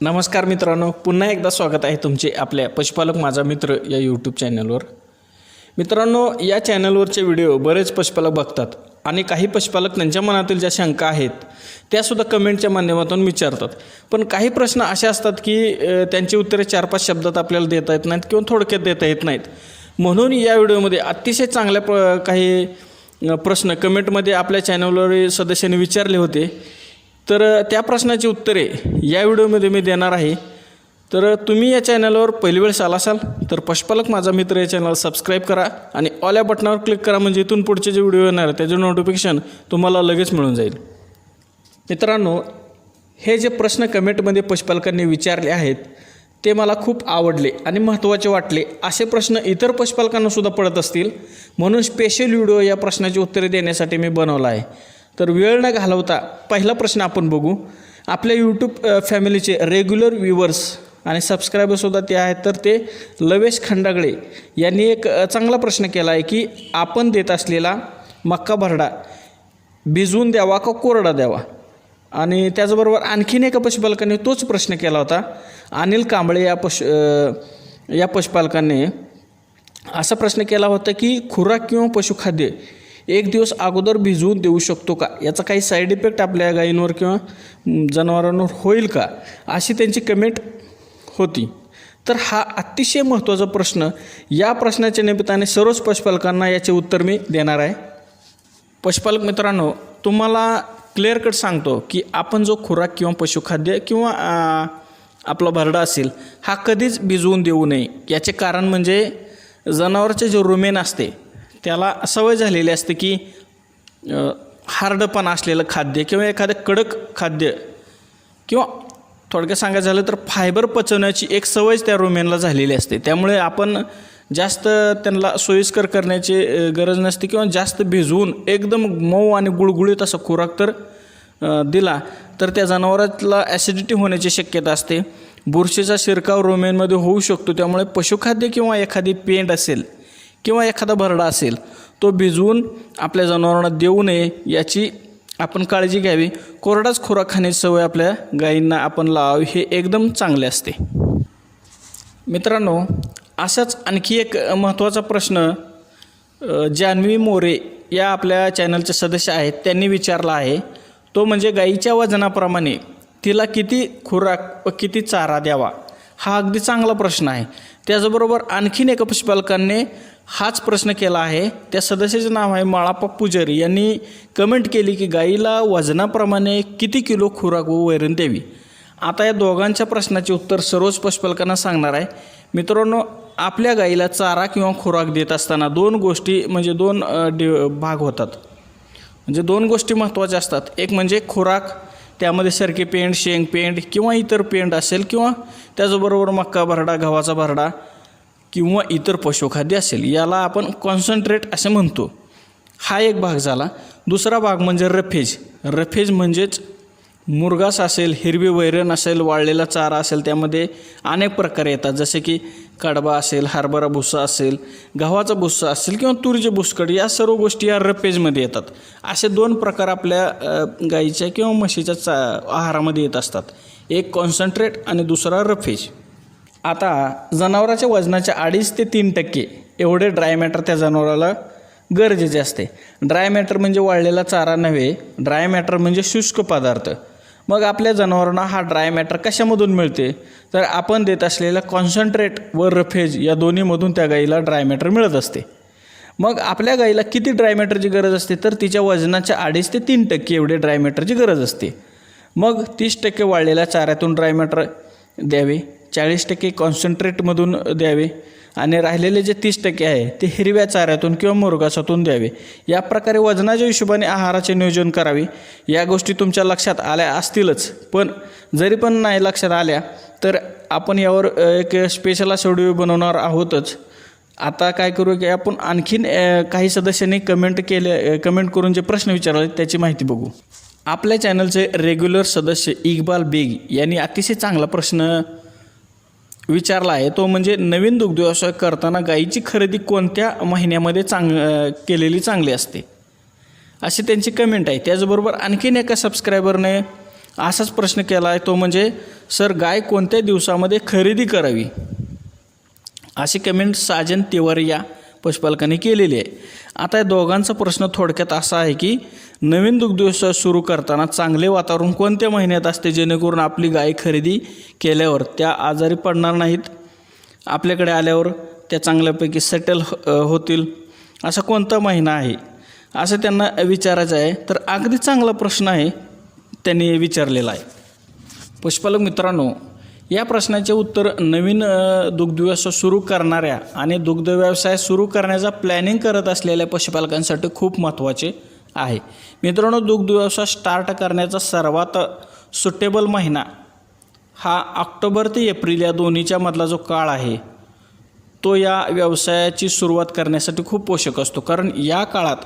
नमस्कार मित्रांनो पुन्हा एकदा स्वागत आहे तुमचे आपल्या पशुपालक माझा मित्र या यूट्यूब चॅनलवर मित्रांनो या चॅनलवरचे व्हिडिओ बरेच पशुपालक बघतात आणि काही पशुपालक त्यांच्या मनातील ज्या शंका आहेत त्यासुद्धा कमेंटच्या माध्यमातून विचारतात. पण काही प्रश्न असे असतात की त्यांची उत्तरे चार पाच शब्दात आपल्याला देता येत नाहीत किंवा थोडक्यात देता येत नाहीत. म्हणून या व्हिडिओमध्ये अतिशय चांगल्या प काही प्रश्न कमेंटमध्ये आपल्या चॅनलवर सदस्यांनी विचारले होते. तर त्या प्रश्नाची उत्तरे या व्हिडिओमध्ये मी देणार आहे. तर तुम्ही या चॅनलवर पहिली वेळेस आला असाल तर पशुपालक माझा मित्र या चॅनलला सबस्क्राईब करा आणि ऑल या बटनावर क्लिक करा म्हणजे इथून पुढचे जे व्हिडिओ येणार त्याचे नोटिफिकेशन तुम्हाला लगेच मिळून जाईल. मित्रांनो हे जे प्रश्न कमेंटमध्ये पशुपालकांनी विचारले आहेत ते मला खूप आवडले आणि महत्त्वाचे वाटले. असे प्रश्न इतर पशुपालकांनासुद्धा पडत असतील. म्हणून स्पेशल व्हिडिओ या प्रश्नाची उत्तरे देण्यासाठी मी बनवला आहे. तर वेळ न घालवता पहिला प्रश्न आपण बघू. आपल्या यूट्यूब फॅमिलीचे रेग्युलर व्ह्युअर्स आणि सबस्क्रायबरसुद्धा ते आहेत. तर ते लवेश खंडागळे यांनी एक चांगला प्रश्न केला आहे की आपण देत असलेला मक्का भरडा भिजवून द्यावा का कोरडा द्यावा? आणि त्याचबरोबर आणखीन एका पशुपालकाने तोच प्रश्न केला होता. अनिल कांबळे या पशु या पशुपालकाने असा प्रश्न केला होता की खुराक किंवा पशुखाद्य एक दिवस अगोदर भिजवून देऊ शकतो का? याचा काही साईड इफेक्ट आपल्या गायींवर किंवा जनावरांवर होईल का? अशी त्यांची कमेंट होती. तर हा अतिशय महत्त्वाचा प्रश्न या प्रश्नाच्या निमित्ताने सर्वच पशुपालकांना याचे उत्तर मी देणार आहे. पशुपालक मित्रांनो तुम्हाला क्लिअर कट सांगतो की आपण जो खुराक किंवा पशुखाद्य किंवा आपला भरडा असेल हा कधीच भिजवून देऊ नये. याचे कारण म्हणजे जनावरचे जे रुमेन असते त्याला सवय झालेली असते की हार्डपण हार्डपणा असलेलं खाद्य किंवा एखादं कडक खाद्य किंवा थोडक्यात सांगायचं झालं तर फायबर पचवण्याची एक सवयच त्या रोमेनला झालेली असते. त्यामुळे आपण जास्त त्यांना सोयीस्कर करण्याची गरज नसते किंवा जास्त भिजवून एकदम मऊ आणि गुळगुळीत असा खुराक तर दिला तर त्या जनावरातला ॲसिडिटी होण्याची शक्यता असते. बुरशीचा शिरकाव रोमेनमध्ये होऊ शकतो. त्यामुळे पशुखाद्य किंवा एखादी पेंड असेल किंवा एखादा भरडा असेल तो भिजवून आपल्या जनावरांना देऊ नये याची आपण काळजी घ्यावी. कोरडाच खुराक खाण्याची सवय आपल्या गायींना आपण लावावी हे एकदम चांगले असते. मित्रांनो असाच आणखी एक महत्त्वाचा प्रश्न जान्हवी मोरे या आपल्या चॅनलचे सदस्य आहेत त्यांनी विचारला आहे. तो म्हणजे गाईच्या वजनाप्रमाणे तिला किती खुराक व किती चारा द्यावा? हा अगदी चांगला प्रश्न आहे. त्याचबरोबर आणखीन एका पशुपालकांनी हाच प्रश्न केला आहे. त्या सदस्याचं नाव आहे माळाप्पा पुजारी. यांनी कमेंट केली की गाईला वजनाप्रमाणे किती किलो खुराक व वैरण द्यावी? आता या दोघांच्या प्रश्नाचे उत्तर सरोज पशुपालकांना सांगणार आहे. मित्रांनो आपल्या गाईला चारा किंवा खुराक देत असताना दोन गोष्टी म्हणजे दोन डि भाग होतात. म्हणजे दोन गोष्टी महत्त्वाच्या असतात. एक म्हणजे खुराक त्यामध्ये सरके पेंड शेंग पेंड किंवा इतर पेंड असेल किंवा त्याचबरोबर मक्का भरडा गव्हाचा भरडा. किंवा इतर पशुखाद्य असेल याला आपण कॉन्सन्ट्रेट असे म्हणतो. हा एक भाग झाला. दुसरा भाग म्हणजे रफेज रफेज म्हणजेच मुरगास असेल हिरवी वैरण असेल वाळलेला चारा असेल त्यामध्ये अनेक प्रकार येतात. जसे की कडबा असेल हरभरा भुस्सा असेल गव्हाचा भुस्सा असेल किंवा तुरीचे भुसकड या सर्व गोष्टी या रफेजमध्ये येतात. असे दोन प्रकार आपल्या गाईच्या किंवा म्हशीच्या चा आहारामध्ये येत असतात. एक कॉन्सन्ट्रेट आणि दुसरा रफेज आता जनावराच्या वजनाच्या अडीच ते तीन टक्के. एवढे ड्राय मॅटर त्या जनावराला गरजेचे असते. ड्राय मॅटर म्हणजे वाळलेला चारा नव्हे ड्राय मॅटर म्हणजे शुष्क पदार्थ. मग आपल्या जनावरांना हा ड्राय मॅटर कशामधून मिळते? तर आपण देत असलेला कॉन्सन्ट्रेट व रफेज या दोन्हीमधून त्या गाईला ड्राय मॅटर मिळत असते. मग आपल्या गाईला किती ड्राय मॅटरची गरज असते? तर तिच्या वजनाच्या अडीच ते तीन टक्के एवढे ड्राय मॅटरची गरज असते. मग तीस टक्के वाळलेल्या चाऱ्यातून ड्राय मॅटर द्यावे. चाळीस टक्के कॉन्सन्ट्रेटमधून द्यावे आणि राहिलेले जे तीस टक्के आहे ते हिरव्या चाऱ्यातून किंवा मुरगासातून द्यावे. या प्रकारे वजनाच्या हिशोबाने आहाराचे नियोजन करावे. या गोष्टी तुमच्या लक्षात आल्या असतीलच. पण जरी पण नाही लक्षात आल्या तर आपण यावर एक स्पेशल असा व्हिडिओ बनवणार आहोतच. आता काय करू की आपण आणखीन काही सदस्यांनी कमेंट केले कमेंट करून जे प्रश्न विचारले त्याची माहिती बघू. आपल्या चॅनलचे रेग्युलर सदस्य इक्बाल बेग यांनी अतिशय चांगला प्रश्न विचारला आहे तो म्हणजे नवीन दुग्ध व्यवसाय करताना गाईची खरेदी कोणत्या महिन्यामध्ये चांग केलेली चांगली असते? अशी त्यांची कमेंट आहे. त्याचबरोबर आणखीन एका सबस्क्रायबरने असाच प्रश्न केला आहे तो म्हणजे सर गाय कोणत्या दिवसामध्ये खरेदी करावी? अशी कमेंट साजन तिवारी या पशुपालकांनी केलेली आहे. आता या दोघांचा प्रश्न थोडक्यात असा आहे की नवीन दुग्ध व्यवसाय सुरू करताना चांगले वातावरण कोणत्या महिन्यात असते? जेणेकरून आपली गाय खरेदी केल्यावर त्या आजारी पडणार नाहीत? आपल्याकडे आल्यावर त्या चांगल्यापैकी सेटल हो-, होतील? असा कोणता महिना आहे? असं त्यांना विचारायचं आहे. तर अगदी चांगला प्रश्न आहे त्यांनी विचारलेला आहे. पशुपालक मित्रांनो या प्रश्नाचे उत्तर नवीन दुग्धव्यवसाय दुग्ध व्यवसाय सुरू करणाऱ्या आणि दुग्ध व्यवसाय सुरू करण्याचा प्लॅनिंग करत असलेल्या पशुपालकांसाठी खूप महत्त्वाचे आहे. मित्रांनो दुग्ध व्यवसाय स्टार्ट करण्याचा सर्वात सुटेबल महिना हा ऑक्टोबर ते एप्रिल या दोन्हीच्या मधला जो काळ आहे तो या व्यवसायाची सुरुवात करण्यासाठी खूप पोषक असतो. कारण या काळात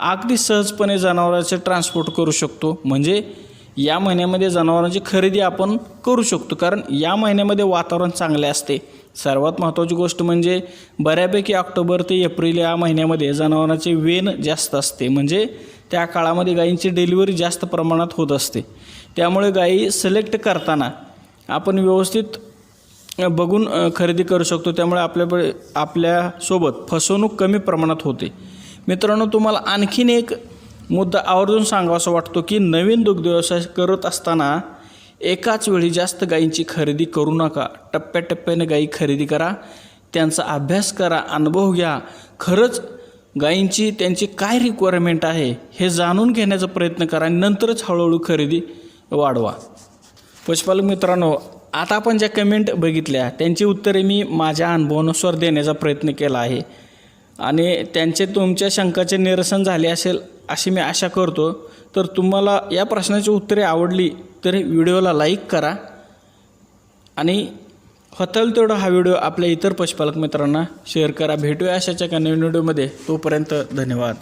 अगदी सहजपणे जनावरांचे ट्रान्सपोर्ट करू शकतो. म्हणजे या महिन्यामध्ये जनावरांची खरेदी आपण करू शकतो. कारण या महिन्यामध्ये वातावरण चांगले असते. सर्वात महत्त्वाची गोष्ट म्हणजे बऱ्यापैकी ऑक्टोबर ते एप्रिल या महिन्यामध्ये जनावरांचे वेन जास्त असते. म्हणजे त्या काळामध्ये गायींची डिलिव्हरी जास्त प्रमाणात होत असते. त्यामुळे गायी सिलेक्ट करताना आपण व्यवस्थित बघून खरेदी करू शकतो. त्यामुळे आपल्याकडे आपल्यासोबत फसवणूक कमी प्रमाणात होते. मित्रांनो तुम्हाला आणखीन एक मुद्दा आवर्जून सांगावासा वाटतो की नवीन दुग्ध व्यवसाय करत असताना एकाच वेळी जास्त गायींची खरेदी करू नका. टप्प्याटप्प्याने गायी खरेदी करा त्यांचा अभ्यास करा अनुभव घ्या. खरंच गायींची त्यांची काय रिक्वायरमेंट आहे हे जाणून घेण्याचा प्रयत्न करा आणि नंतरच हळूहळू खरेदी वाढवा. पशुपालक मित्रांनो आता आपण ज्या कमेंट बघितल्या त्यांची उत्तरे मी माझ्या अनुभवानुसार देण्याचा प्रयत्न केला आहे. आणि त्यांचे तुमच्या शंकाचे निरसन झाले असेल अशी मी आशा करतो. तर तुम्हाला या प्रश्नाची उत्तरे आवडली तर व्हिडिओला लाईक करा. आणि हतल तेवढा हा व्हिडिओ आपल्या इतर पशुपालक मित्रांना शेअर करा. भेटूया अशाच्या एका नवीन व्हिडिओमध्ये. तोपर्यंत धन्यवाद.